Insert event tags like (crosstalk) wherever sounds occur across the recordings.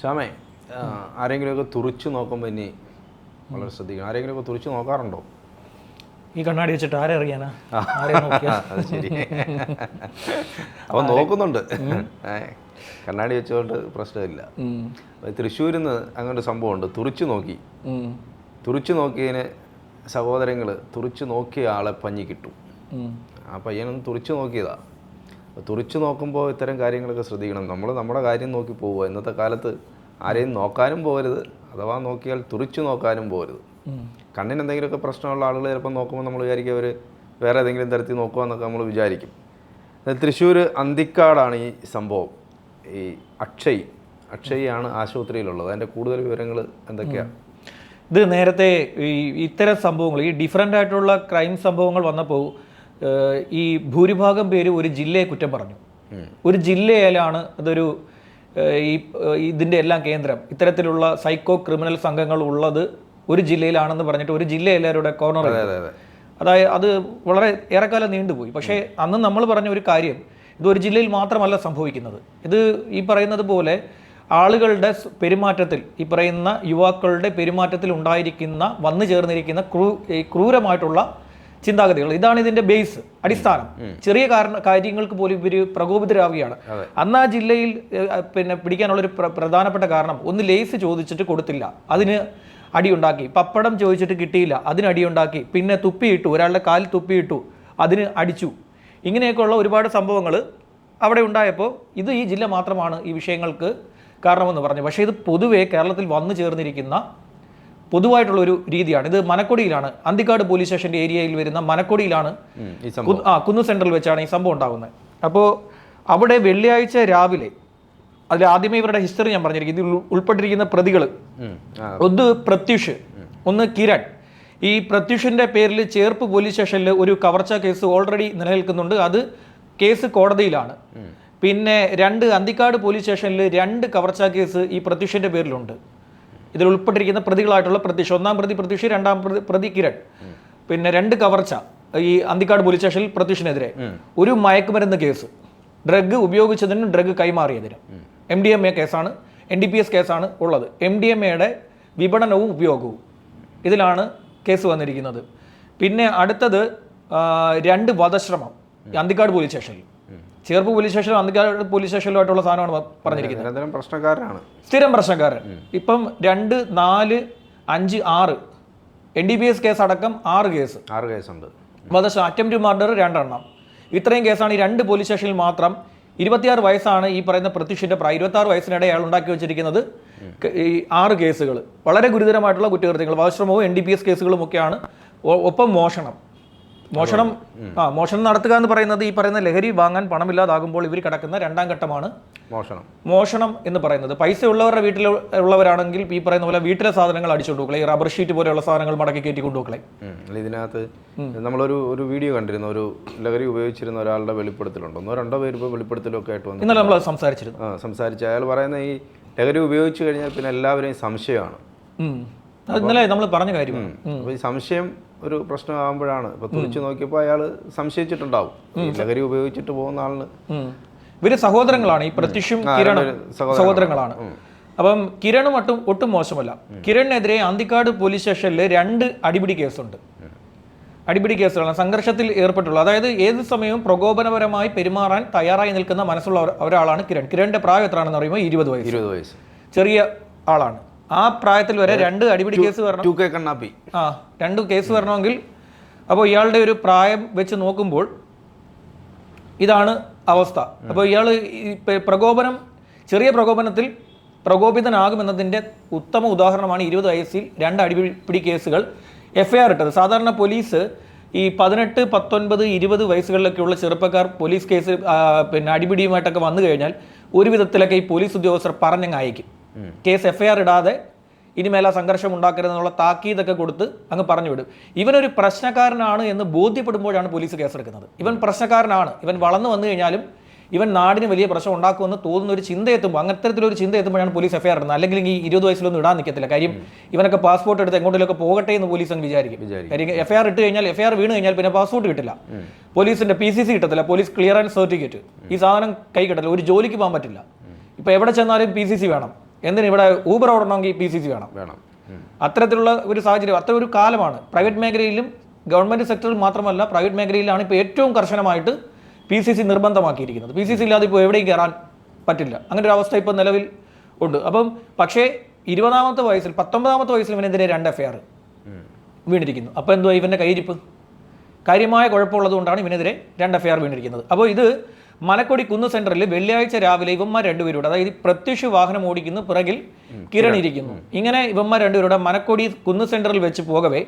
ശ്യാമേ ആരെങ്കിലുമൊക്കെ തുറിച്ച് നോക്കുമ്പോൾ ഇനി വളരെ ശ്രദ്ധിക്കണം. ആരെങ്കിലുമൊക്കെ തുറിച്ച് നോക്കാറുണ്ടോ? ഈ കണ്ണാടി വെച്ചിട്ട് ആരെ അറിയാനാ? അത് ശരി. അപ്പം നോക്കുന്നുണ്ട്. കണ്ണാടി വെച്ചുകൊണ്ട് പ്രശ്നമില്ല. തൃശ്ശൂരിൽ നിന്ന് അങ്ങനെ ഒരു സംഭവമുണ്ട്. തുറിച്ചു നോക്കി. തുറച്ചു നോക്കിയതിന് സഹോദരങ്ങൾ തുറിച്ചു നോക്കിയ ആളെ പഞ്ഞി കിട്ടും. ആ പയ്യനൊന്ന് തുറിച്ചു നോക്കിയതാ. അപ്പോൾ തുറിച്ചു നോക്കുമ്പോൾ ഇത്തരം കാര്യങ്ങളൊക്കെ ശ്രദ്ധിക്കണം. നമ്മൾ നമ്മുടെ കാര്യം നോക്കി പോവുക. ഇന്നത്തെ കാലത്ത് ആരെയും നോക്കാനും പോകരുത് അഥവാ നോക്കിയാൽ തുറിച്ചു നോക്കാനും പോകരുത്. കണ്ണിന് എന്തെങ്കിലുമൊക്കെ പ്രശ്നമുള്ള ആളുകൾ ചിലപ്പോൾ നോക്കുമ്പോൾ നമ്മൾ വിചാരിക്കും അവർ വേറെ ഏതെങ്കിലും തരത്തിൽ നോക്കുക എന്നൊക്കെ നമ്മൾ വിചാരിക്കും. തൃശ്ശൂർ അന്തിക്കാടാണ് ഈ സംഭവം. ഈ അക്ഷയ്. അക്ഷയാണ് ആശുപത്രിയിലുള്ളത്. അതിന്റെ കൂടുതൽ വിവരങ്ങൾ എന്തൊക്കെയാണ് ഇത് നേരത്തെ ഈ ഇത്തരം സംഭവങ്ങൾ ഈ ഡിഫറെന്റ് ആയിട്ടുള്ള ക്രൈം സംഭവങ്ങൾ വന്നപ്പോൾ ഈ ഭൂരിഭാഗം പേര് ഒരു ജില്ലയെ കുറ്റം പറഞ്ഞു. ഒരു ജില്ലയിലാണ് അതൊരു ഈ ഇതിന്റെ എല്ലാം കേന്ദ്രം. ഇത്തരത്തിലുള്ള സൈക്കോ ക്രിമിനൽ സംഘങ്ങൾ ഉള്ളത് ഒരു ജില്ലയിലാണെന്ന് പറഞ്ഞിട്ട് ഒരു ജില്ല എല്ലാവരുടെ കോർണർ അതെ അതെ അതെ. അതായത് അത് വളരെ ഏറെക്കാലം നീണ്ടുപോയി. പക്ഷേ അന്ന് നമ്മൾ പറഞ്ഞ ഒരു കാര്യം ഇത് ഒരു ജില്ലയിൽ മാത്രമല്ല സംഭവിക്കുന്നത്. ഇത് ഈ പറയുന്നത് പോലെ ആളുകളുടെ പെരുമാറ്റത്തിൽ ഈ പറയുന്ന യുവാക്കളുടെ പെരുമാറ്റത്തിൽ ഉണ്ടായിരിക്കുന്ന വന്നു ചേർന്നിരിക്കുന്ന ക്രൂ ക്രൂരമായിട്ടുള്ള ചിന്താഗതികൾ. ഇതാണ് ഇതിന്റെ ബേസ് അടിസ്ഥാനം. ചെറിയ കാരണ കാര്യങ്ങൾക്ക് പോലും ഇവർ പ്രകോപിതരാവുകയാണ്. അന്ന് ആ ജില്ലയിൽ പിന്നെ പിടിക്കാനുള്ള ഒരു പ്ര- പ്രധാനപ്പെട്ട കാരണം ഒന്ന് ലേസ് ചോദിച്ചിട്ട് കൊടുത്തില്ല. അതിന് അടിയുണ്ടാക്കി. പപ്പടം ചോദിച്ചിട്ട് കിട്ടിയില്ല. അതിന് അടിയുണ്ടാക്കി. പിന്നെ തുപ്പിയിട്ടു ഒരാളുടെ കാലിൽ തുപ്പിയിട്ടു അതിന് അടിച്ചു. ഇങ്ങനെയൊക്കെയുള്ള ഒരുപാട് സംഭവങ്ങൾ അവിടെ ഉണ്ടായപ്പോൾ ഇത് ഈ ജില്ല മാത്രമാണ് ഈ വിഷയങ്ങൾക്ക് കാരണമെന്ന് പറഞ്ഞു. പക്ഷേ ഇത് പൊതുവേ കേരളത്തിൽ വന്നു ചേർന്നിരിക്കുന്ന പൊതുവായിട്ടുള്ള ഒരു രീതിയാണ്. ഇത് മനക്കൊടിയിലാണ്. അന്തിക്കാട് പോലീസ് സ്റ്റേഷന്റെ ഏരിയയിൽ വരുന്ന മനക്കൊടിയിലാണ് ആ കുന്നു സെന്ററിൽ വെച്ചാണ് ഈ സംഭവം ഉണ്ടാകുന്നത്. അപ്പോൾ അവിടെ വെള്ളിയാഴ്ച രാവിലെ അതിൽ ആദ്യമേ ഇവരുടെ ഹിസ്റ്ററി ഞാൻ പറഞ്ഞിരിക്കും. ഇതിൽ ഉൾപ്പെട്ടിരിക്കുന്ന പ്രതികൾ ഒന്ന് പ്രത്യുഷ് ഒന്ന് കിരൺ. ഈ പ്രത്യുഷിന്റെ പേരിൽ ചേർപ്പ് പോലീസ് സ്റ്റേഷനിൽ ഒരു കവർച്ച കേസ് ഓൾറെഡി നിലനിൽക്കുന്നുണ്ട്. അത് കേസ് കോടതിയിലാണ്. പിന്നെ രണ്ട് അന്തിക്കാട് പോലീസ് സ്റ്റേഷനിൽ രണ്ട് കവർച്ച കേസ് ഈ പ്രത്യുഷിന്റെ പേരിലുണ്ട്. ഇതിൽ ഉൾപ്പെട്ടിരിക്കുന്ന പ്രതികളായിട്ടുള്ള പ്രതീക്ഷ ഒന്നാം പ്രതി പ്രതീക്ഷ രണ്ടാം പ്രതി പ്രതി കിരൺ. പിന്നെ രണ്ട് കവർച്ച ഈ അന്തിക്കാട് പോലീസ് സ്റ്റേഷനിൽ പ്രതീക്ഷനെതിരെ. ഒരു മയക്കുമരുന്ന് കേസ്. ഡ്രഗ് ഉപയോഗിച്ചതിനും ഡ്രഗ് കൈമാറിയതിനും. എം ഡി എം എ കേസാണ് എൻ ഡി പി എസ് കേസാണ് ഉള്ളത്. എം ഡി എം എയുടെ വിപണനവും ഉപയോഗവും ഇതിലാണ് കേസ് വന്നിരിക്കുന്നത്. പിന്നെ അടുത്തത് രണ്ട് വധശ്രമം അന്തിക്കാട് പോലീസ് സ്റ്റേഷനിൽ. ചേർപ്പ് പോലീസ് സ്റ്റേഷനിലും അന്തിക്കാട് പോലീസ് സ്റ്റേഷനിലുമായിട്ടുള്ള സാധനമാണ് പറഞ്ഞിരിക്കുന്നത്. നിരന്തരം പ്രശ്നക്കാരനാണ്. സ്ഥിരം പ്രശ്നക്കാരൻ. ഇപ്പം രണ്ട് നാല് അഞ്ച് ആറ്. N D B S case അടക്കം ആറ് കേസ് ആറ് കേസുണ്ട് വധശ്രമം അറ്റംപ്റ്റ് മർഡർ രണ്ടെണ്ണം. ഇത്രയും കേസാണ് ഈ രണ്ട് പോലീസ് സ്റ്റേഷനിൽ മാത്രം ഇരുപത്തിയാറ് വയസ്സാണ് ഈ പറയുന്ന പ്രത്യുഷിന്റെ പ്രായം. ഇരുപത്താറ് വയസ്സിനിടെ അയാൾ ഉണ്ടാക്കി വെച്ചിരിക്കുന്നത് ഈ ആറ് കേസുകൾ വളരെ ഗുരുതരമായിട്ടുള്ള കുറ്റകൃത്യങ്ങൾ. വധശ്രമവും എൻ ഡി പി എസ് കേസുകളും ഒക്കെയാണ്. ഒപ്പം മോഷണം. മോഷണം ആ മോഷണം നടത്തുക എന്ന് പറയുന്നത് ഈ പറയുന്ന ലഹരി വാങ്ങാൻ പണമില്ലാതാകുമ്പോൾ ഇവർ കിടക്കുന്ന രണ്ടാം ഘട്ടമാണ് മോഷണം. മോഷണം എന്ന് പറയുന്നത്. പൈസ ഉള്ളവരുടെ വീട്ടിൽ ഉള്ളവരാണെങ്കിൽ ഈ പറയുന്ന പോലെ വീട്ടിലെ സാധനങ്ങൾ അടിച്ചുകൊണ്ട് പോക്കളെ ഈ റബ്ബർ ഷീറ്റ് പോലെയുള്ള സാധനങ്ങൾ മടക്കി കയറ്റി കൊണ്ടുപോകളെ ഇതിനകത്ത് നമ്മളൊരു ഒരു വീഡിയോ കണ്ടിരുന്നു. ഒരു ലഹരി ഉപയോഗിച്ചിരുന്ന ഒരാളുടെ വെളിപ്പെടുത്തലുണ്ട്. ഒന്നോ രണ്ടോ പേര് ഇപ്പോൾ വെളിപ്പെടുത്തലൊക്കെ ആയിട്ട് വന്നു ഇന്നലെ നമ്മൾ സംസാരിച്ചിരുന്നു. ആ സംസാരിച്ച. അയാൾ പറയുന്ന ഈ ലഹരി ഉപയോഗിച്ച് കഴിഞ്ഞാൽ പിന്നെ എല്ലാവരെയും സംശയമാണ്. ഇന്നലെ നമ്മൾ പറഞ്ഞ കാര്യം അപ്പോൾ ഈ സംശയം ഒരു പ്രശ്നമാകുമ്പോഴാണ്. ഇപ്പൊ തുറിച്ച് നോക്കിയപ്പോൾ അയാൾ സംശയിച്ചിട്ടുണ്ടാവും. ലഹരി ഉപയോഗിച്ചിട്ട് പോകുന്ന ആളിന്. ഇവർ സഹോദരങ്ങളാണ്. ഈ പ്രത്യക്ഷം കിരണും സഹോദരങ്ങളാണ്. അപ്പം കിരണും ഒട്ടും ഒട്ടും മോശമല്ല. കിരണിനെതിരെ അന്തിക്കാട് പോലീസ് സ്റ്റേഷനിൽ രണ്ട് അടിപിടി കേസുണ്ട്. അടിപിടി കേസുകളാണ്. സംഘർഷത്തിൽ ഏർപ്പെട്ടുള്ളത് അതായത് ഏത് സമയവും പ്രകോപനപരമായി പെരുമാറാൻ തയ്യാറായി നിൽക്കുന്ന മനസ്സുള്ള ഒരു- ഒരാളാണ് കിരൺ. കിരണിന്റെ പ്രായം എത്രയാണെന്ന് പറയുമ്പോൾ ഇരുപത് വയസ്സ്. ഇരുപത് വയസ്സ്. ചെറിയ ആളാണ്. ആ പ്രായത്തിൽ വരെ രണ്ട് അടിപിടി കേസ് വരണം. ടു കെ കണ്ണാപ്പി. ആ രണ്ട് കേസ് വരണമെങ്കിൽ അപ്പോൾ ഇയാളുടെ ഒരു പ്രായം വെച്ച് നോക്കുമ്പോൾ ഇതാണ് അവസ്ഥ. അപ്പോൾ ഇയാൾ പ്രകോപനം ചെറിയ പ്രകോപനത്തിൽ പ്രകോപിതനാകുമെന്നതിന്റെ ഉത്തമ ഉദാഹരണമാണ് ഇരുപത് വയസ്സിൽ രണ്ട് അടിപിടി കേസുകൾ എഫ് ഐ ആർ ഇട്ടത്. സാധാരണ പോലീസ് ഈ പതിനെട്ട് പത്തൊൻപത് ഇരുപത് വയസ്സുകളിലൊക്കെയുള്ള ചെറുപ്പക്കാർ പോലീസ് കേസ് പിന്നെ അടിപിടിയുമായിട്ടൊക്കെ വന്നു കഴിഞ്ഞാൽ ഒരു വിധത്തിലൊക്കെ ഈ പോലീസ് ഉദ്യോഗസ്ഥർ പറഞ്ഞങ്ങ് അയക്കും. കേസ് എഫ്ഐആർ ഇടാതെ ഇനിമേല സംഘർഷം ഉണ്ടാക്കരുതെന്നുള്ള താക്കീതൊക്കെ കൊടുത്ത് അങ്ങ് പറഞ്ഞു വിടും. ഇവനൊരു പ്രശ്നക്കാരനാണ് എന്ന് ബോധ്യപ്പെടുമ്പോഴാണ് പോലീസ് കേസെടുക്കുന്നത്. ഇവൻ പ്രശ്നക്കാരനാണ്. ഇവൻ വളർന്നു വന്നു കഴിഞ്ഞാലും ഇവൻ നാടിന് വലിയ പ്രശ്നം ഉണ്ടാക്കുമെന്ന് തോന്നുന്ന ഒരു ചിന്ത എത്തുമ്പോൾ അങ്ങനത്തരത്തിലൊരു ചിന്ത എത്തുമ്പോഴാണ് പോലീസ് എഫ്ഐആർ ഇടുന്നത്. അല്ലെങ്കിൽ ഈ ഇരുപത് വയസ്സിലൊന്നും ഇടാൻ നിൽക്കത്തില്ല. കാര്യം ഇവനൊക്കെ പാസ്പോർട്ട് എടുത്ത് എങ്ങോട്ടിലൊക്കെ പോകട്ടെ എന്ന് പോലീസ് അങ്ങ് വിചാരിക്കും. വിചാരിക്കും. കാര്യം എഫ്ഐആർ ഇട്ട് കഴിഞ്ഞാൽ എഫ്ഐആർ വീണ് കഴിഞ്ഞാൽ പിന്നെ പാസ്പോർട്ട് കിട്ടില്ല. പോലീസിന്റെ പി സി സി കിട്ടത്തില്ല. പോലീസ് ക്ലിയറൻസ് സർട്ടിഫിക്കറ്റ് ഈ സാധനം കൈ കിട്ടില്ല ഒരു ജോലിക്ക് പോകാൻ പറ്റില്ല. ഇപ്പൊ എവിടെ ചെന്നാലും പി സി സി വേണം. എന്തിന് ഇവിടെ ഊബർ ഓടണമെങ്കിൽ പി സി സി വേണം. വേണം. അത്തരത്തിലുള്ള ഒരു സാഹചര്യം അത്ര ഒരു കാലമാണ്. പ്രൈവറ്റ് മേഖലയിലും ഗവൺമെന്റ് സെക്ടറിൽ മാത്രമല്ല പ്രൈവറ്റ് മേഖലയിലാണ് ഇപ്പോൾ ഏറ്റവും കർശനമായിട്ട് പി സി സി നിർബന്ധമാക്കിയിരിക്കുന്നത്. പി സി സി ഇല്ലാതെ ഇപ്പോൾ എവിടെയും കയറാൻ പറ്റില്ല. അങ്ങനെ ഒരു അവസ്ഥ ഇപ്പോൾ നിലവിൽ ഉണ്ട്. അപ്പം പക്ഷേ ഇരുപതാമത്തെ വയസ്സിൽ പത്തൊമ്പതാമത്തെ വയസ്സിൽ ഇവനെതിരെ രണ്ട് എഫ് ഐ ആർ വീണിരിക്കുന്നു? അപ്പോൾ എന്തുവാ ഇവന്റെ കയ്യിരിപ്പ് കാര്യമായ കുഴപ്പമുള്ളത് കൊണ്ടാണ് ഇവനെതിരെ രണ്ട് എഫ് ഐ ആർ വീണിരിക്കുന്നത്. അപ്പോൾ ഇത് മനക്കൊടി കുന്ന് സെന്ററിൽ വെള്ളിയാഴ്ച രാവിലെ ഇവന്മാർ രണ്ടുപേരോട് അതായത് പ്രത്യക്ഷ വാഹനം ഓടിക്കുന്നു പിറകിൽ കിരൺ ഇരിക്കുന്നു. ഇങ്ങനെ ഇവന്മാർ രണ്ടുപേരുടെ മനക്കൊടി കുന്ന് സെന്ററിൽ വെച്ച് പോകവേ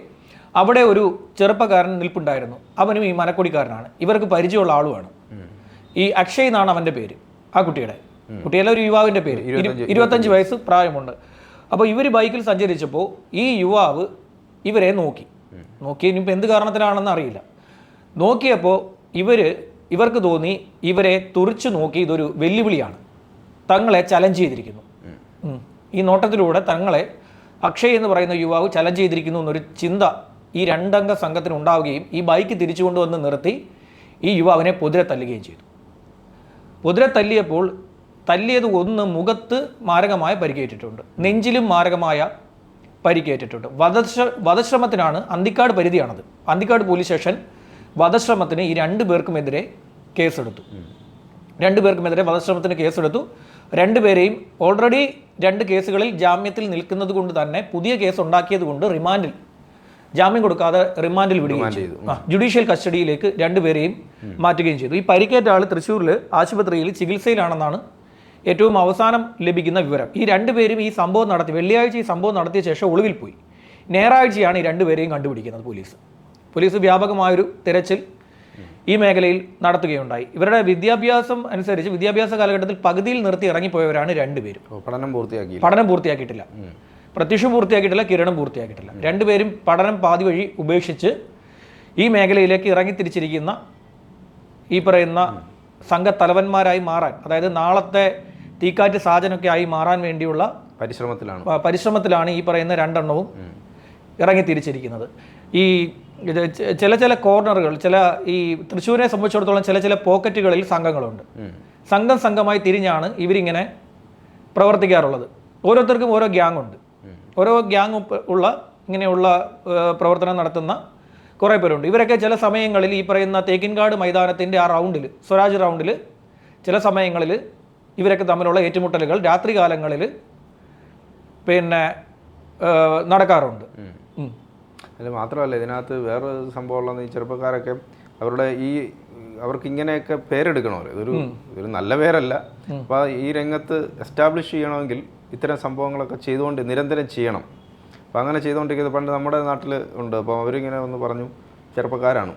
അവിടെ ഒരു ചെറുപ്പക്കാരൻ നിൽപ്പുണ്ടായിരുന്നു. അവനും ഈ മനക്കൊടിക്കാരനാണ് ഇവർക്ക് പരിചയമുള്ള ആളുമാണ്. ഈ അക്ഷയ് എന്നാണ് അവന്റെ പേര് ആ കുട്ടിയുടെ. കുട്ടിയല്ല ഒരു യുവാവിന്റെ പേര്. ഇരു- ഇരുപത്തഞ്ച് വയസ്സ് പ്രായമുണ്ട്. അപ്പോൾ ഇവർ ബൈക്കിൽ സഞ്ചരിച്ചപ്പോൾ ഈ യുവാവ് ഇവരെ നോക്കി. നോക്കി ഇനിയിപ്പോൾ എന്ത് കാരണത്തിനാണെന്ന് അറിയില്ല. നോക്കിയപ്പോൾ ഇവർ ഇവർക്ക് തോന്നി ഇവരെ തുറിച്ചു നോക്കി ഇതൊരു വെല്ലുവിളിയാണ്. തങ്ങളെ ചലഞ്ച് ചെയ്തിരിക്കുന്നു. ഈ നോട്ടത്തിലൂടെ തങ്ങളെ അക്ഷയ് എന്ന് പറയുന്ന യുവാവ് ചലഞ്ച് ചെയ്തിരിക്കുന്നു എന്നൊരു ചിന്ത ഈ രണ്ടംഗ സംഘത്തിന് ഉണ്ടാവുകയും ഈ ബൈക്ക് തിരിച്ചു കൊണ്ടുവന്ന് നിർത്തി ഈ യുവാവിനെ പൊതിരെ തല്ലുകയും ചെയ്തു. പൊതിരെ തല്ലിയപ്പോൾ തല്ലിയത് ഒന്ന് മുഖത്ത് മാരകമായ പരിക്കേറ്റിട്ടുണ്ട്. നെഞ്ചിലും മാരകമായ പരിക്കേറ്റിട്ടുണ്ട്. വധശ്ര വധശ്രമത്തിനാണ് അന്തിക്കാട് പരിധിയാണത്. അന്തിക്കാട് പോലീസ് സ്റ്റേഷൻ വധശ്രമത്തിന് ഈ രണ്ടു പേർക്കുമെതിരെ കേസെടുത്തു. രണ്ടു പേർക്കുമെതിരെ വധശ്രമത്തിന് കേസെടുത്തു. രണ്ടുപേരെയും ഓൾറെഡി രണ്ട് കേസുകളിൽ ജാമ്യത്തിൽ നിൽക്കുന്നത് കൊണ്ട് തന്നെ പുതിയ കേസ് ഉണ്ടാക്കിയത് കൊണ്ട് റിമാൻഡിൽ ജാമ്യം കൊടുക്കാതെ റിമാൻഡിൽ വിടുകയും ചെയ്തു. ജുഡീഷ്യൽ കസ്റ്റഡിയിലേക്ക് രണ്ടുപേരെയും മാറ്റുകയും ചെയ്തു. ഈ പരിക്കേറ്റ ആൾ തൃശ്ശൂരിൽ ആശുപത്രിയിൽ ചികിത്സയിലാണെന്നാണ് ഏറ്റവും അവസാനം ലഭിക്കുന്ന വിവരം. ഈ രണ്ടുപേരും ഈ സംഭവം നടത്തി വെള്ളിയാഴ്ച ഈ സംഭവം നടത്തിയ ശേഷം ഒളിവിൽ പോയി. ഞായറാഴ്ചയാണ് ഈ രണ്ടുപേരെയും കണ്ടുപിടിക്കുന്നത് പോലീസ്. പോലീസ് വ്യാപകമായൊരു തിരച്ചിൽ ഈ മേഖലയിൽ നടത്തുകയുണ്ടായി. ഇവരുടെ വിദ്യാഭ്യാസം അനുസരിച്ച് വിദ്യാഭ്യാസ കാലഘട്ടത്തിൽ പകുതിയിൽ നിർത്തി ഇറങ്ങിപ്പോയവരാണ് രണ്ടുപേരും. പഠനം പൂർത്തിയാക്കി പഠനം പൂർത്തിയാക്കിയിട്ടില്ല. പ്രത്യക്ഷം പൂർത്തിയാക്കിയിട്ടില്ല കിരണം പൂർത്തിയാക്കിയിട്ടില്ല. രണ്ടുപേരും പഠനം പാതി വഴി ഉപേക്ഷിച്ച് ഈ മേഖലയിലേക്ക് ഇറങ്ങിത്തിരിച്ചിരിക്കുന്ന ഈ പറയുന്ന സംഘത്തലവന്മാരായി മാറാൻ അതായത് നാളത്തെ തീക്കാറ്റ് സാജനൊക്കെ ആയി മാറാൻ വേണ്ടിയുള്ള പരിശ്രമത്തിലാണ്. പരിശ്രമത്തിലാണ് ഈ പറയുന്ന രണ്ടെണ്ണവും ഇറങ്ങിത്തിരിച്ചിരിക്കുന്നത്. ഈ ഇത് ചില ചില കോർണറുകൾ ചില ഈ തൃശ്ശൂരിനെ സംബന്ധിച്ചിടത്തോളം ചില ചില പോക്കറ്റുകളിൽ സംഘങ്ങളുണ്ട്. സംഘം സംഘമായി തിരിഞ്ഞാണ് ഇവരിങ്ങനെ പ്രവർത്തിക്കാറുള്ളത്. ഓരോരുത്തർക്കും ഓരോ ഗ്യാങ് ഉണ്ട് ഓരോ ഗ്യാങ് ഉള്ള ഇങ്ങനെയുള്ള പ്രവർത്തനം നടത്തുന്ന കുറേ പേരുണ്ട്. ഇവരൊക്കെ ചില സമയങ്ങളിൽ ഈ പറയുന്ന തേക്കിൻകാട് മൈതാനത്തിന്റെ ആ റൗണ്ടിൽ സ്വരാജ് റൗണ്ടിൽ ചില സമയങ്ങളിൽ ഇവരൊക്കെ തമ്മിലുള്ള ഏറ്റുമുട്ടലുകൾ രാത്രി കാലങ്ങളിൽ പിന്നെ നടക്കാറുണ്ട്. അല്ല മാത്രമല്ല ഇതിനകത്ത് വേറെ സംഭവമുള്ള ഈ ചെറുപ്പക്കാരൊക്കെ അവരുടെ ഈ അവർക്ക് ഇങ്ങനെയൊക്കെ പേരെടുക്കണമല്ലോ ഇതൊരു ഇതൊരു നല്ല പേരല്ല. അപ്പോൾ ഈ രംഗത്ത് എസ്റ്റാബ്ലിഷ് ചെയ്യണമെങ്കിൽ ഇത്തരം സംഭവങ്ങളൊക്കെ ചെയ്തുകൊണ്ട് നിരന്തരം ചെയ്യണം. അപ്പോൾ അങ്ങനെ ചെയ്തുകൊണ്ടിരിക്കുന്നത് പണ്ട് നമ്മുടെ നാട്ടിൽ ഉണ്ട്. അപ്പോൾ അവരിങ്ങനെ ഒന്ന് പറഞ്ഞു ചെറുപ്പക്കാരാണ്.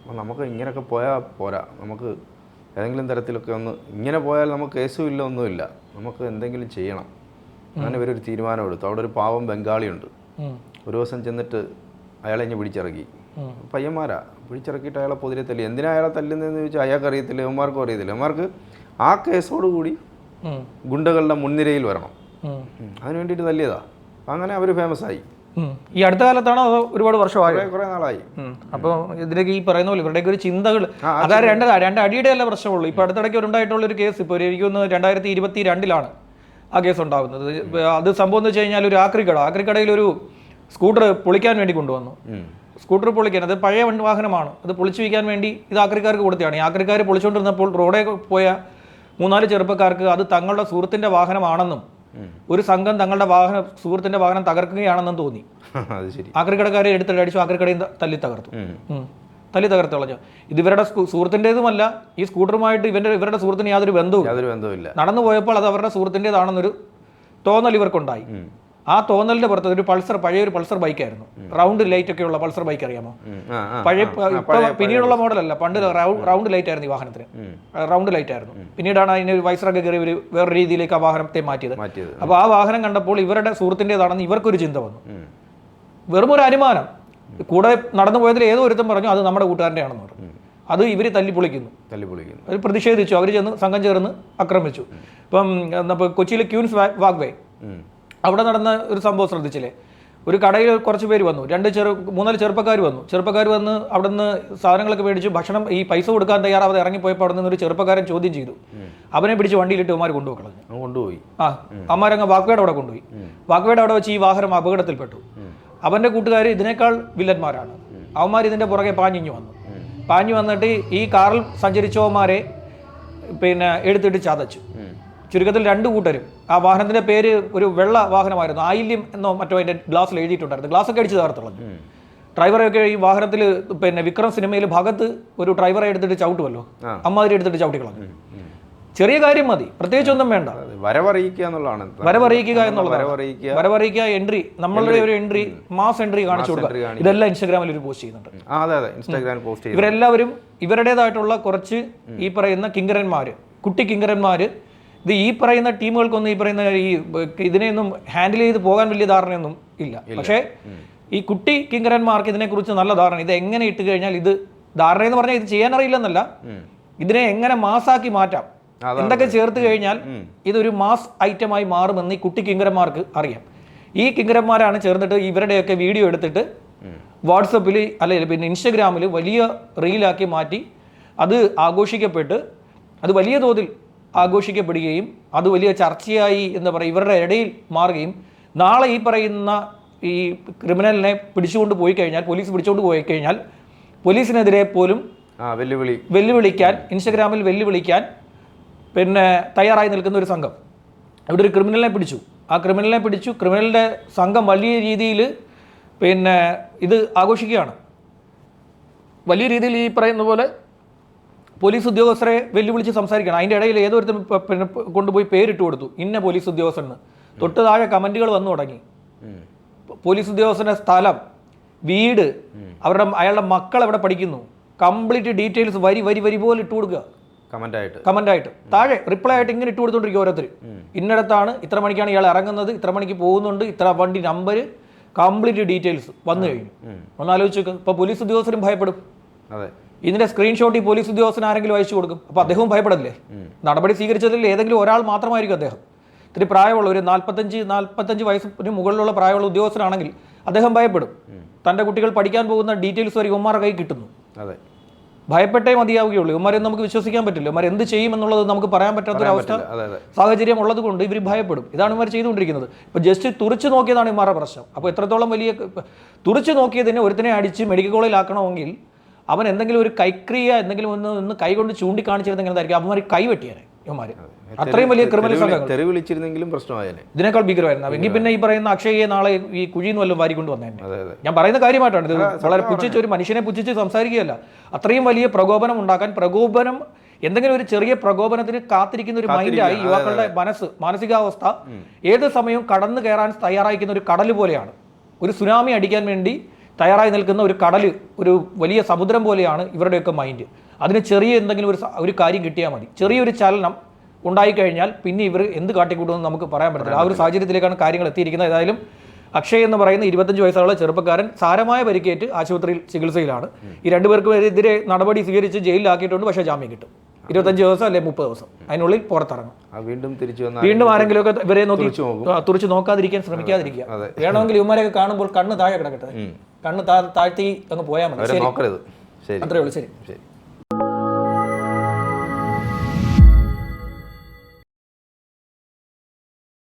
അപ്പോൾ നമുക്ക് ഇങ്ങനെയൊക്കെ പോയാൽ പോരാ. നമുക്ക് ഏതെങ്കിലും തരത്തിലൊക്കെ ഒന്ന് ഇങ്ങനെ പോയാൽ നമുക്ക് കേസും ഇല്ല ഒന്നുമില്ല. നമുക്ക് എന്തെങ്കിലും ചെയ്യണം. അങ്ങനെ ഇവരൊരു തീരുമാനമെടുത്തു. അവിടെ ഒരു പാവം ബംഗാളിയുണ്ട്. ഒരു ദിവസം ചെന്നിട്ട് അയാളെ ഇനി പിടിച്ചിറക്കി പയ്യന്മാരാ പിടിച്ചിറക്കിയിട്ട് അയാളെ പൊതിരെ തല്ലി. എന്തിനാ അയാളെ തല്ലുന്നതെന്ന് ചോദിച്ചാൽ അയാൾക്ക് അറിയത്തില്ല ഇവന്മാർക്കും അറിയത്തില്ല. ഇവന്മാർക്ക് ആ കേസോടുകൂടി കൂടി ഗുണ്ടകളുടെ മുൻനിരയിൽ വരണം. അതിന് വേണ്ടിയിട്ട് തല്ലിയതാ. അങ്ങനെ അവർ ഫേമസ് ആയി ഈ അടുത്ത കാലത്താണോ അതോ ഒരുപാട് വർഷമായി? കുറെ നാളായി. അപ്പോൾ ഇതിലേക്ക് ഈ പറയുന്ന പോലെ ഇവരുടെയൊക്കെ ഒരു ചിന്തകൾ. അതായത് രണ്ട് രണ്ട് അടിയുടെ അല്ല പ്രശ്നമുള്ളൂ. ഇപ്പോൾ അടുത്തിടയ്ക്ക് ഉണ്ടായിട്ടുള്ള ഒരു കേസ് ഇപ്പോൾ എനിക്ക് തോന്നുന്നു രണ്ടായിരത്തി ഇരുപത്തി രണ്ടിലാണ് ആ കേസ് ഉണ്ടാകുന്നത്. അത് സംഭവം എന്ന് വെച്ച് കഴിഞ്ഞാൽ ഒരു ആക്രിക്കട. ആക്രിക്കടയിൽ ഒരു സ്കൂട്ടർ പൊളിക്കാൻ വേണ്ടി കൊണ്ടുവന്നു. സ്കൂട്ടർ പൊളിക്കാൻ അത് പഴയ വണ്ടി വാഹനമാണ്. അത് പൊളിച്ചു വയ്ക്കാൻ വേണ്ടി ഇത് ആക്രിക്കാർക്ക് കൊടുത്തതാണ്. ഈ ആക്രിക്കാർ പൊളിച്ചുകൊണ്ടിരുന്നപ്പോൾ റോഡേ പോയ മൂന്നാൽ ചെറുപ്പക്കാർക്ക് അത് തങ്ങളുടെ സുഹൃത്തിന്റെ വാഹനമാണെന്നും ഒരു സംഘം തങ്ങളുടെ വാഹനം സുഹൃത്തിന്റെ വാഹനം തകർക്കുകയാണെന്നും തോന്നി. (laughs) ആക്രിക്കടക്കാരെ എടുത്തിട്ടടിച്ചു ആക്രിക്കടയും തല്ലി തകർത്തു. തല്ലി തകർത്ത് കളഞ്ഞു. ഇത് ഇവരുടെ സുഹൃത്തിന്റെതുമല്ല ഈ സ്കൂട്ടറുമായിട്ട് ഇവരുടെ ഇവരുടെ സുഹൃത്തിന് യാതൊരു ബന്ധവും നടന്നു പോയപ്പോൾ അത് അവരുടെ സുഹൃത്തിന്റെതാണെന്നൊരു തോന്നൽ ഇവർക്കുണ്ടായി. ആ തോന്നലിന്റെ പുറത്ത് ഒരു പൾസർ പഴയ ഒരു പൾസർ ബൈക്കായിരുന്നു റൗണ്ട് ലൈറ്റ് ഒക്കെ ഉള്ള പൾസർ ബൈക്ക് അറിയാമോ? പഴയ ഇപ്പൊ പിന്നീടുള്ള മോഡലല്ല പണ്ട് റൗണ്ട് ലൈറ്റ് ആയിരുന്നു ഈ വാഹനത്തിന്. റൗണ്ട് ലൈറ്റ് ആയിരുന്നു. പിന്നീടാണ് അതിന് ഒരു വൈസറൊക്കെ കയറി ഒരു വേറെ രീതിയിലേക്ക് ആ വാഹനത്തെ മാറ്റിയത്. അപ്പൊ അപ്പോൾ ആ വാഹനം കണ്ടപ്പോൾ ഇവരുടെ സുഹൃത്തിന്റെതാണെന്ന് ഇവർക്കൊരു ചിന്ത വന്നു. വെറും ഒരു അനുമാനം. കൂടെ നടന്നു പോയതിൽ ഏതോ ഒരുത്തം പറഞ്ഞു അത് നമ്മുടെ കൂട്ടുകാരന്റെ ആണെന്ന് പറഞ്ഞു അത് ഇവർ തല്ലി പൊളിക്കുന്നു തല്ലി പൊളിക്കുന്നു അവർ പ്രതിഷേധിച്ചു. അവർ ചെന്ന് സംഘം ചേർന്ന് ആക്രമിച്ചു ഇപ്പം കൊച്ചിയിലെ ക്യൂൻസ് വാഗ്വേ. അവിടെ നടന്ന ഒരു സംഭവം ശ്രദ്ധിച്ചില്ലേ? ഒരു കടയിൽ കുറച്ച് പേര് വന്നു. രണ്ട് ചെറു മൂന്നാൽ ചെറുപ്പക്കാർ വന്നു. ചെറുപ്പക്കാർ വന്ന് അവിടെ നിന്ന് സാധനങ്ങളൊക്കെ മേടിച്ചു ഭക്ഷണം ഈ പൈസ കൊടുക്കാൻ തയ്യാറാവാതെ ഇറങ്ങിപ്പോയപ്പോൾ അവിടെ നിന്ന് ഒരു ചെറുപ്പക്കാരൻ ചോദ്യം ചെയ്തു. അവനെ പിടിച്ച് വണ്ടിയിലിട്ട് ഉമാർ കൊണ്ടുപോയി കളഞ്ഞു കൊണ്ടുപോയി. ആ അമ്മാരങ്ങ് വാക്വേഡ് അവിടെ കൊണ്ടുപോയി. വാക്വേഡ് അവിടെ വെച്ച് ഈ വാഹനം അപകടത്തിൽപ്പെട്ടു. അവന്റെ കൂട്ടുകാർ ഇതിനേക്കാൾ വില്ലന്മാരാണ്. അവന്മാർ ഇതിന്റെ പുറകെ പാഞ്ഞിഞ്ഞു വന്നു. പാഞ്ഞു വന്നിട്ട് ഈ കാറിൽ സഞ്ചരിച്ചവന്മാരെ പിന്നെ എടുത്തിട്ട് ചതച്ചു. ചുരുക്കത്തിൽ രണ്ട് കൂട്ടരും. ആ വാഹനത്തിന്റെ പേര് ഒരു വെള്ള വാഹനമായിരുന്നു. ആയില്യം എന്നോ മറ്റോ അതിന്റെ ഗ്ലാസ്സിൽ എഴുതിയിട്ടുണ്ടായിരുന്നു. ഗ്ലാസ് ഒക്കെ അടിച്ച് തകർത്തുള്ളത്. ഡ്രൈവറെയൊക്കെ ഈ വാഹനത്തിൽ പിന്നെ വിക്രം സിനിമയിൽ ഭാഗത്ത് ഒരു ഡ്രൈവറെ എടുത്തിട്ട് ചവിട്ടുമല്ലോ. അമ്മാതിരി എടുത്തിട്ട് ചവിട്ടി ചെറിയ കാര്യം മതി. പ്രത്യേകിച്ചൊന്നും വേണ്ട. വരവറിയിക്കുക എന്നുള്ളതാണ്. വരവറിയിക്കുക വരവറിയിക്കുക. എൻട്രി നമ്മളുടെ ഒരു എൻട്രി മാസ് എൻട്രി കാണിച്ചു കൊടുക്കുക. ഇതെല്ലാം ഇൻസ്റ്റാഗ്രാമിൽ ഒരു പോസ്റ്റ് ചെയ്യുന്നുണ്ട്. അതെ അതെ. ഇൻസ്റ്റാഗ്രാമിൽ പോസ്റ്റ് ഇവരെല്ലാവരും ഇവരുടേതായിട്ടുള്ള കുറച്ച് ഈ പറയുന്ന കിങ്കരന്മാര് കുട്ടി കിങ്കരന്മാര് ഇത് ഈ പറയുന്ന ടീമുകൾക്കൊന്നും ഈ പറയുന്ന ഈ ഇതിനെയൊന്നും ഹാൻഡിൽ ചെയ്ത് പോകാൻ വലിയ ധാരണയൊന്നും ഇല്ല. പക്ഷേ ഈ കുട്ടി കിങ്കരന്മാർക്ക് ഇതിനെക്കുറിച്ച് നല്ല ധാരണ. ഇത് എങ്ങനെ ഇട്ട് കഴിഞ്ഞാൽ ഇത് ധാരണ എന്ന് പറഞ്ഞാൽ ഇത് ചെയ്യാൻ അറിയില്ലെന്നല്ല. ഇതിനെ എങ്ങനെ മാസാക്കി മാറ്റാം? എന്തൊക്കെ ചേർത്ത് കഴിഞ്ഞാൽ ഇതൊരു മാസ് ഐറ്റമായി മാറുമെന്ന് ഈ കുട്ടി കിങ്കരന്മാർക്ക് അറിയാം. ഈ കിങ്കരന്മാരാണ് ചേർന്നിട്ട് ഇവരുടെയൊക്കെ വീഡിയോ എടുത്തിട്ട് വാട്സപ്പിൽ അല്ലെങ്കിൽ പിന്നെ ഇൻസ്റ്റഗ്രാമിൽ വലിയ റീലാക്കി മാറ്റി അത് ആഘോഷിക്കപ്പെട്ട് അത് വലിയ തോതിൽ ആഘോഷിക്കപ്പെടുകയും അത് വലിയ ചർച്ചയായി എന്ന് പറയും. ഇവരുടെ ഇടയിൽ മാറുകയും നാളെ ഈ പറയുന്ന ഈ ക്രിമിനലിനെ പിടിച്ചുകൊണ്ട് പോയി കഴിഞ്ഞാൽ പോലീസ് പിടിച്ചുകൊണ്ട് പോയി കഴിഞ്ഞാൽ പോലീസിനെതിരെ പോലും വെല്ലുവിളി. വെല്ലുവിളിക്കാൻ ഇൻസ്റ്റഗ്രാമിൽ വെല്ലുവിളിക്കാൻ പിന്നെ തയ്യാറായി നിൽക്കുന്ന ഒരു സംഘം. ഇവിടെ ഒരു ക്രിമിനലിനെ പിടിച്ചു. ആ ക്രിമിനലിനെ പിടിച്ചു. ക്രിമിനലിന്റെ സംഘം വലിയ രീതിയിൽ പിന്നെ ഇത് ആഘോഷിക്കുകയാണ്. വലിയ രീതിയിൽ ഈ പറയുന്ന പോലെ പോലീസ് ഉദ്യോഗസ്ഥരെ വെല്ലുവിളിച്ച് സംസാരിക്കണം. അതിന്റെ ഇടയിൽ ഏതൊരു പിന്നെ കൊണ്ടുപോയി പേരിട്ട് കൊടുത്തു. ഇന്ന പോലീസ് ഉദ്യോഗസ്ഥന് തൊട്ട് താഴെ കമന്റുകൾ വന്നു തുടങ്ങി. പോലീസ് ഉദ്യോഗസ്ഥന്റെ സ്ഥലം വീട് അവരുടെ അയാളുടെ മക്കൾ എവിടെ പഠിക്കുന്നു? കംപ്ലീറ്റ് ഡീറ്റെയിൽസ് വരി വരി വരി പോലെ ഇട്ട് കൊടുക്കുക. കമന്റ് ആയിട്ട് കമന്റ് ആയിട്ട് താഴെ റിപ്ലൈ ആയിട്ട് ഇങ്ങനെ ഇട്ട് കൊടുത്തോണ്ടിരിക്കും ഓരോരുത്തർ ഇന്നിടത്താണ് ഇത്ര മണിക്കാണ് ഇയാൾ ഇറങ്ങുന്നത് ഇത്ര മണിക്ക് പോകുന്നുണ്ട് ഇത്ര വണ്ടി നമ്പർ കംപ്ലീറ്റ് ഡീറ്റെയിൽസ് വന്നു കഴിഞ്ഞു. ഒന്ന് ആലോചിച്ച് ഇപ്പോൾ പോലീസ് ഉദ്യോഗസ്ഥരും ഭയപ്പെടും. അതെ. ഇതിന്റെ സ്ക്രീൻഷോട്ട് ഈ പോലീസ് ഉദ്യോഗസ്ഥന് ആരെങ്കിലും അയച്ചു കൊടുക്കും. അപ്പോൾ അദ്ദേഹവും ഭയപ്പെടില്ലേ? നടപടി സ്വീകരിച്ചതിൽ ഏതെങ്കിലും ഒരാൾ മാത്രമായിരിക്കും അദ്ദേഹം. ഇത്തിരി പ്രായമുള്ള ഒരു നാൽപ്പത്തഞ്ച് നാൽപ്പത്തഞ്ച് വയസ്സിന് മുകളിലുള്ള പ്രായമുള്ള ഉദ്യോഗസ്ഥനാണെങ്കിൽ അദ്ദേഹം ഭയപ്പെടും. തന്റെ കുട്ടികൾ പഠിക്കാൻ പോകുന്ന ഡീറ്റെയിൽസ് വരെ ഇവന്മാരുടെ കൈ കിട്ടുന്നു. അതെ. ഭയപ്പെട്ടേ മതിയാവുകയുള്ളൂ. ഇവന്മാരെ നമുക്ക് വിശ്വസിക്കാൻ പറ്റില്ല. ഇവന്മാർ എന്ത് ചെയ്യും എന്നുള്ളത് നമുക്ക് പറയാൻ പറ്റാത്ത അവസ്ഥ സാഹചര്യം ഉള്ളത് കൊണ്ട് ഇവർ ഭയപ്പെടും. ഇതാണ് ഇവർ ചെയ്തുകൊണ്ടിരിക്കുന്നത്. ഇപ്പൊ ജസ്റ്റ് തുറച്ചു നോക്കിയതാണ് ഇമാരുടെ പ്രശ്നം. അപ്പോൾ എത്രത്തോളം വലിയ തുറച്ചു നോക്കിയതിനെ ഒരുത്തിനെ അടിച്ച് മെഡിക്കൽ കോളേജിലാക്കണമെങ്കിൽ അവൻ എന്തെങ്കിലും ഒരു കൈക്രിയ എന്തെങ്കിലും ഒന്ന് ഒന്ന് കൈകൊണ്ട് ചൂണ്ടിക്കാണിച്ചിരുന്നെങ്കിൽ എന്തായിരിക്കും അവന്മാർ കൈ വെട്ടിയാനെ ഇവന്മാർ അത്രയും വലിയ ക്രിമിനൽ സംഘങ്ങൾ. വിളിച്ചിരുന്നെങ്കിലും പ്രശ്നമായേനെ. ഇതിനേക്കാൾ ഭീകരമായിരുന്നു. എങ്കിൽ പിന്നെ ഈ പറയുന്ന അക്ഷയെ നാളെ ഈ കുഴിന്ന് വല്ലതും വാരിക്കൊണ്ട് വന്നേനെ. ഞാൻ പറയുന്ന കാര്യമായിട്ടാണ്. ഇത് വളരെ പുച്ഛിച്ച് ഒരു മനുഷ്യനെ പുച്ഛിച്ച് സംസാരിക്കുകയല്ല. അത്രയും വലിയ പ്രകോപനം ഉണ്ടാക്കാൻ പ്രകോപനം എന്തെങ്കിലും ഒരു ചെറിയ പ്രകോപനത്തിന് കാത്തിരിക്കുന്ന ഒരു മൈൻഡായി യുവാക്കളുടെ മനസ്സ് മാനസികാവസ്ഥ ഏത് സമയവും കടന്നു കയറാൻ തയ്യാറായിരിക്കുന്ന ഒരു കടൽ പോലെയാണ്. ഒരു സുനാമി അടിക്കാൻ വേണ്ടി തയ്യാറായി നിൽക്കുന്ന ഒരു കടൽ ഒരു വലിയ സമുദ്രം പോലെയാണ് ഇവരുടെയൊക്കെ മൈൻഡ് അതിന് ചെറിയ എന്തെങ്കിലും ഒരു ഒരു കാര്യം കിട്ടിയാൽ മതി. ചെറിയൊരു ചലനം ഉണ്ടായിക്കഴിഞ്ഞാൽ പിന്നെ ഇവർ എന്ത് കാട്ടിക്കൂട്ടുമെന്ന് നമുക്ക് പറയാൻ പറ്റില്ല ആ ഒരു സാഹചര്യത്തിലേക്കാണ് കാര്യങ്ങൾ എത്തിയിരിക്കുന്നത്. ഏതായാലും അക്ഷയ് എന്ന് പറയുന്ന ഇരുപത്തഞ്ച് വയസ്സുള്ള ചെറുപ്പക്കാരൻ സാരമായ പരിക്കേറ്റ് ആശുപത്രിയിൽ ചികിത്സയിലാണ്. ഈ രണ്ടുപേർക്കും എതിരെ നടപടി സ്വീകരിച്ച് ജയിലിലാക്കിയിട്ടുണ്ട് പക്ഷേ ജാമ്യം കിട്ടും. ഇരുപത്തഞ്ച് ദിവസം അല്ലെങ്കിൽ മുപ്പത് ദിവസം. അതിനുള്ളിൽ പുറത്തിറങ്ങും. വീണ്ടും തിരിച്ചു വീണ്ടും വീണ്ടും ആരെങ്കിലുമൊക്കെ ഇവരെ നോക്കി തുറിച്ച് നോക്കാതിരിക്കാൻ ശ്രമിക്കാതിരിക്കുക. വേണമെങ്കിൽ ഇവന്മാരെയൊക്കെ കാണുമ്പോൾ കണ്ണ് താഴെ കിടക്കട്ടെ. കണ്ണ് താഴ്ത്തി അങ്ങ് പോയാൽ മതി. അത്രേ ഉള്ളൂ ശരി. ശരി.